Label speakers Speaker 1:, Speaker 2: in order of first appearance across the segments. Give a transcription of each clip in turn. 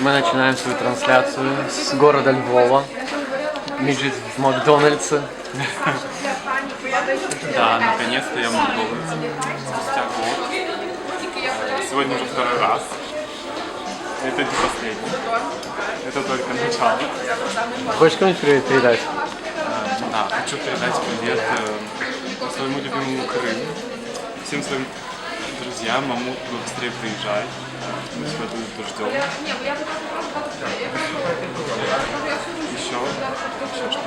Speaker 1: Мы начинаем свою трансляцию с города Львова. Миджит в Макдональдсе.
Speaker 2: Да, наконец-то я в Макдональдсе. Спустя год. Сегодня уже второй раз. Это не последний. Это только начало.
Speaker 1: Хочешь кому-нибудь привет передать?
Speaker 2: Э, Да, хочу передать привет э, своему любимому Крыму. Всем своим друзьям. Мамут, быстрее приезжай. Мы тебя тут ждем. Еще, еще что?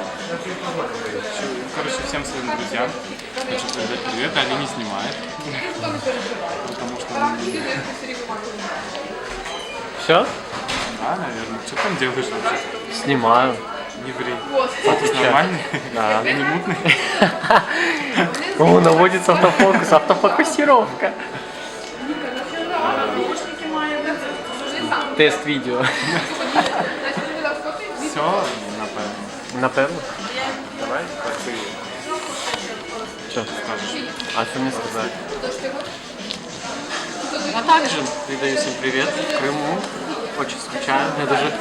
Speaker 2: Короче, всем своим друзьям хочу передать привет. Али не снимает. Потому что он
Speaker 1: Все?
Speaker 2: Да, наверное. Что там делаешь вообще?
Speaker 1: Снимаю.
Speaker 2: Не ври. Фокус нормальный?
Speaker 1: Да.
Speaker 2: Не мутный?
Speaker 1: О, наводится автофокус, автофокусировка. Тест видео.
Speaker 2: Все, напевно.
Speaker 1: Напевно.
Speaker 2: Давай, ти
Speaker 1: Что?
Speaker 2: скажеш.
Speaker 1: А что мне сказать? А также передаю всем привет в Крыму. Очень скучаю. Я даже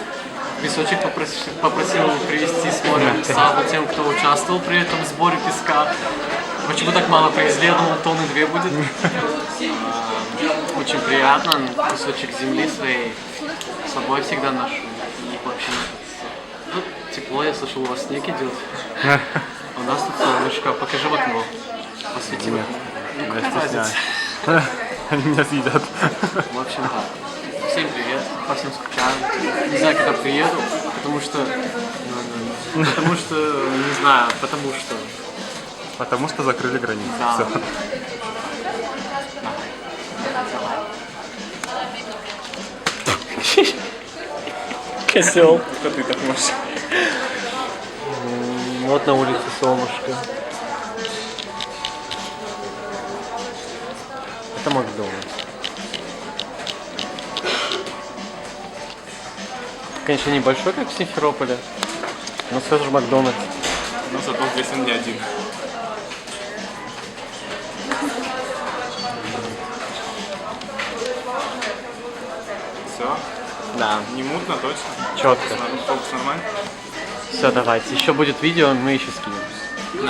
Speaker 1: песочек попросил, попросил привезти с моря саду тем, кто участвовал при этом сборе песка. Почему так мало привезли? Я думал, тонны две будет. А, Очень приятно. Кусочек земли своей с собой всегда ношу. И вообще ну, тепло, я слышал, у вас снег идет. А у нас тут солнышко. Покажи в окно. Посвети. Ну, разница?
Speaker 2: Они меня съедят.
Speaker 1: В общем, так. Всем привет, по всем скучаю. Не знаю, когда приеду, потому что... ну, Потому что, не знаю, потому что...
Speaker 2: Потому что закрыли границы.
Speaker 1: Да.
Speaker 2: Всё.
Speaker 1: Козел.
Speaker 2: Что ты так можешь?
Speaker 1: Вот на улице солнышко. Это Макдональдс. Конечно, небольшой, как в Симферополе, но все же Макдональдс.
Speaker 2: Но зато здесь он не один. Все?
Speaker 1: Да.
Speaker 2: Не мутно, точно?
Speaker 1: Четко.
Speaker 2: Фокус нормально?
Speaker 1: Все, давайте. Еще будет видео, мы еще скинем.